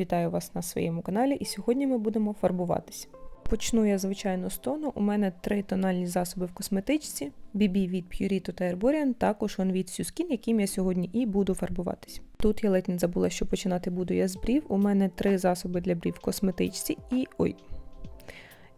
Вітаю вас на своєму каналі, і сьогодні ми будемо фарбуватись. Почну я, звичайно, з тону. У мене три тональні засоби в косметичці: BB від Purito та Herborian, також он від Suskin, яким я сьогодні і буду фарбуватись. Тут я ледь не забула, що починати буду я з брів. У мене три засоби для брів в косметичці і ой.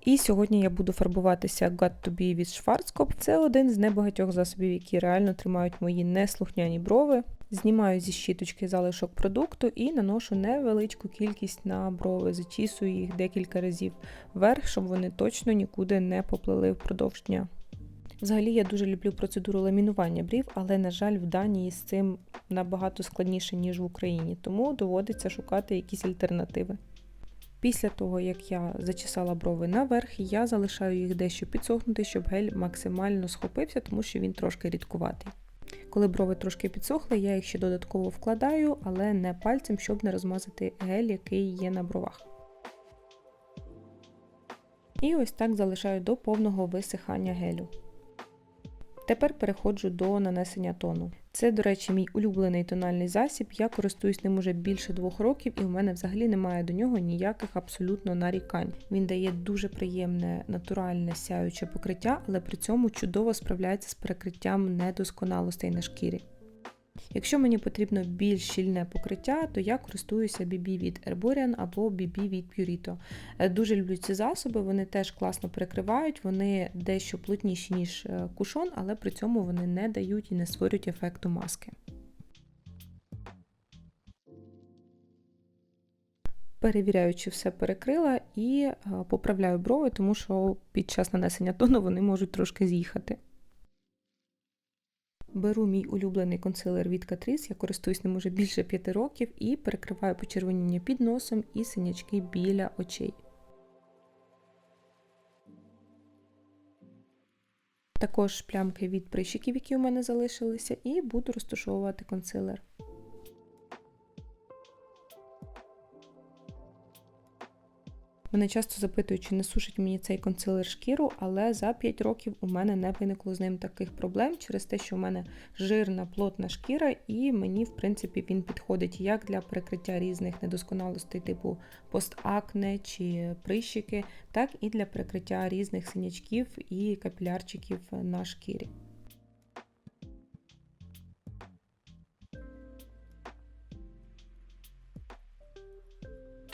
І сьогодні я буду фарбуватися Got to Be від Schwarzkopf. Це один з небагатьох засобів, які реально тримають мої неслухняні брови. Знімаю зі щіточки залишок продукту і наношу невеличку кількість на брови, зачісую їх декілька разів вверх, щоб вони точно нікуди не поплили впродовж дня. Взагалі я дуже люблю процедуру ламінування брів, але, на жаль, в Данії з цим набагато складніше, ніж в Україні, тому доводиться шукати якісь альтернативи. Після того, як я зачесала брови наверх, я залишаю їх дещо підсохнути, щоб гель максимально схопився, тому що він трошки рідкуватий. Коли брови трошки підсохли, я їх ще додатково вкладаю, але не пальцем, щоб не розмазати гель, який є на бровах. І ось так залишаю до повного висихання гелю. Тепер переходжу до нанесення тону. Це, до речі, мій улюблений тональний засіб. Я користуюсь ним уже більше двох років, і в мене взагалі немає до нього ніяких абсолютно нарікань. Він дає дуже приємне натуральне сяюче покриття, але при цьому чудово справляється з перекриттям недосконалостей на шкірі. Якщо мені потрібно більш щільне покриття, то я користуюся BB від Herborian або BB від Purito. Е, Дуже люблю ці засоби, вони теж класно перекривають, вони дещо плотніші, ніж е, кушон, але при цьому вони не дають і не створюють ефекту маски. Перевіряю, чи все перекрила, і е, поправляю брови, тому що під час нанесення тону вони можуть трошки з'їхати. Беру мій улюблений консилер від Catrice, я користуюсь ним уже більше 5 років і перекриваю почервоніння під носом і синячки біля очей. Також плямки від прищиків, які у мене залишилися, і буду розташовувати консилер. Мене часто запитують, чи не сушить мені цей консилер шкіру, але за 5 років у мене не виникло з ним таких проблем через те, що у мене жирна плотна шкіра, і мені, в принципі, він підходить як для перекриття різних недосконалостей, типу постакне чи прищики, так і для перекриття різних синячків і капілярчиків на шкірі.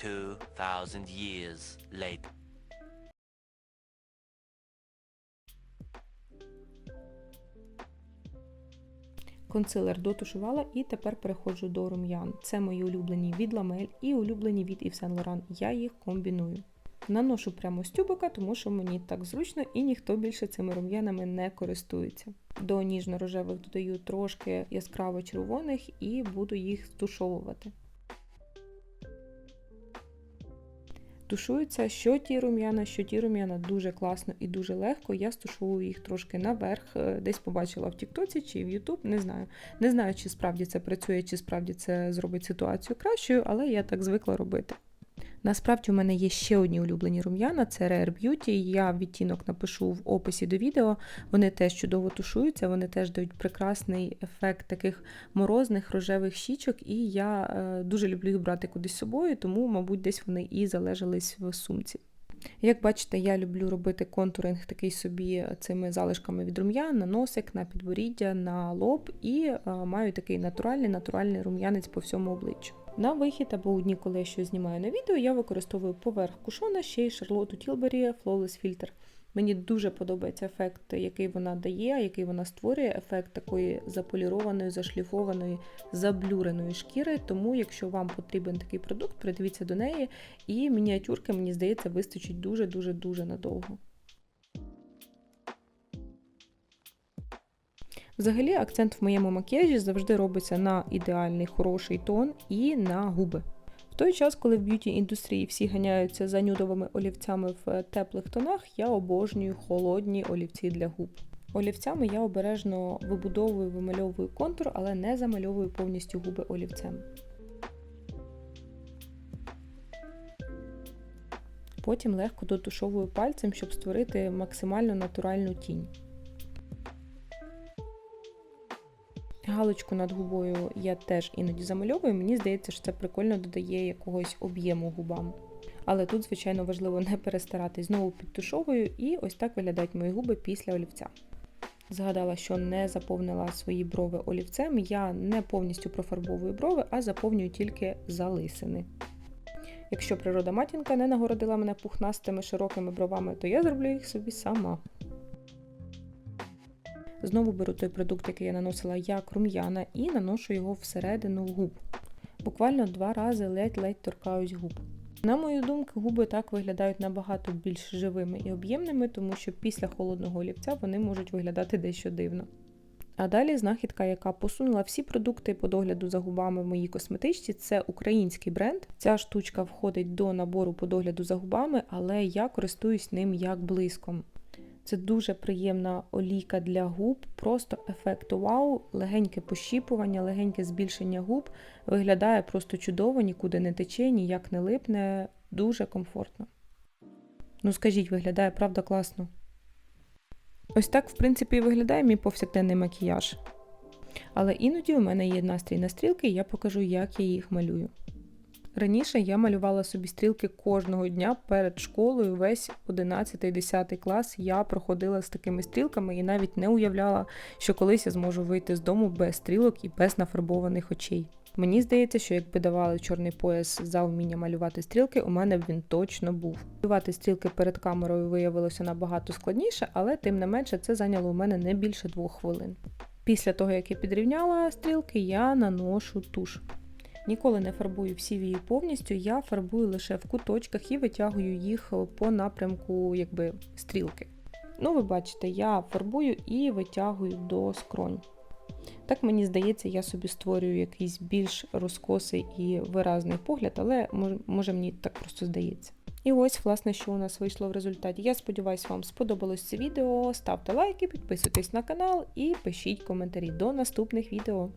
Two thousand years later. Консилер дотушувала і тепер переходжу до рум'ян. Це мої улюблені від Ламель і улюблені від Saint Laurent. Я їх комбіную. Наношу прямо з тюбика, тому що мені так зручно і ніхто більше цими рум'янами не користується. До ніжно-рожевих додаю трошки яскраво червоних і буду їх стушовувати. Тушуються що ті рум'яна, що ті рум'яна дуже класно і дуже легко. Я стушую їх трошки наверх, е, десь побачила в Тіктоці чи в Ютуб, не знаю. Не знаю, чи справді це працює, чи справді це зробить ситуацію кращою, але я так звикла робити. Насправді у мене є ще одні улюблені рум'яна, це Rare Beauty. Я відтінок напишу в описі до відео. Вони теж чудово тушуються, вони теж дають прекрасний ефект таких морозних рожевих щічок, і я е, дуже люблю їх брати кудись з собою, тому, мабуть, десь вони і залежались в сумці. Як бачите, я люблю робити контуринг такий собі цими залишками від рум'ян на носик, на підборіддя, на лоб і е, маю такий натуральний натуральний рум'янець по всьому обличчю. На вихід або у дні, коли я щось знімаю на відео, я використовую поверх кушона ще й Шарлоту Тілбері Flawless Filter. Мені дуже подобається ефект, який вона дає, який вона створює, ефект такої заполірованої, зашліфованої, заблюреної шкіри. Тому, якщо вам потрібен такий продукт, придивіться до неї, і мініатюрки, мені здається, вистачить дуже-дуже дуже надовго. Взагалі, акцент в моєму макіяжі завжди робиться на ідеальний хороший тон і на губи. В той час, коли в б'юті індустрії всі ганяються за нюдовими олівцями в теплих тонах, я обожнюю холодні олівці для губ. Олівцями я обережно вибудовую, вимальовую контур, але не замальовую повністю губи олівцем. Потім легко дотушовую пальцем, щоб створити максимально натуральну тінь. Галочку над губою я теж іноді замальовую. Мені здається, що це прикольно додає якогось об'єму губам. Але тут, звичайно, важливо не перестаратись. Знову підтушовую, і ось так виглядають мої губи після олівця. Згадала, що не заповнила свої брови олівцем. Я не повністю профарбовую брови, а заповнюю тільки залисини. Якщо природа матінка не нагородила мене пухнастими широкими бровами, то я зроблю їх собі сама. Знову беру той продукт, який я наносила як рум'яна, і наношу його всередину губ. Буквально два рази ледь-ледь торкаюсь губ. На мою думку, губи так виглядають набагато більш живими і об'ємними, тому що після холодного олівця вони можуть виглядати дещо дивно. А далі знахідка, яка посунула всі продукти по догляду за губами в моїй косметичці, це український бренд. Ця штучка входить до набору по догляду за губами, але я користуюсь ним як блиском. Це дуже приємна олійка для губ, просто ефект вау, легеньке пощіпування, легеньке збільшення губ. Виглядає просто чудово, нікуди не тече, ніяк не липне, дуже комфортно. Ну скажіть, виглядає правда класно. Ось так, в принципі, і виглядає мій повсякденний макіяж. Але іноді у мене є настрій на стрілки, і я покажу, як я їх малюю. Раніше я малювала собі стрілки кожного дня перед школою, весь 11-10 клас я проходила з такими стрілками і навіть не уявляла, що колись я зможу вийти з дому без стрілок і без нафарбованих очей. Мені здається, що якби давали чорний пояс за вміння малювати стрілки, у мене б він точно був. Малювати стрілки перед камерою виявилося набагато складніше, але тим не менше це зайняло у мене не більше двох хвилин. Після того, як я підрівняла стрілки, я наношу туш. Ніколи не фарбую всі вії повністю, я фарбую лише в куточках і витягую їх по напрямку якби, стрілки. Ну, ви бачите, я фарбую і витягую до скронь. Так мені здається, я собі створюю якийсь більш розкосий і виразний погляд, але може мені так просто здається. І ось, власне, що у нас вийшло в результаті. Я сподіваюся, вам сподобалось це відео. Ставте лайки, підписуйтесь на канал і пишіть коментарі до наступних відео.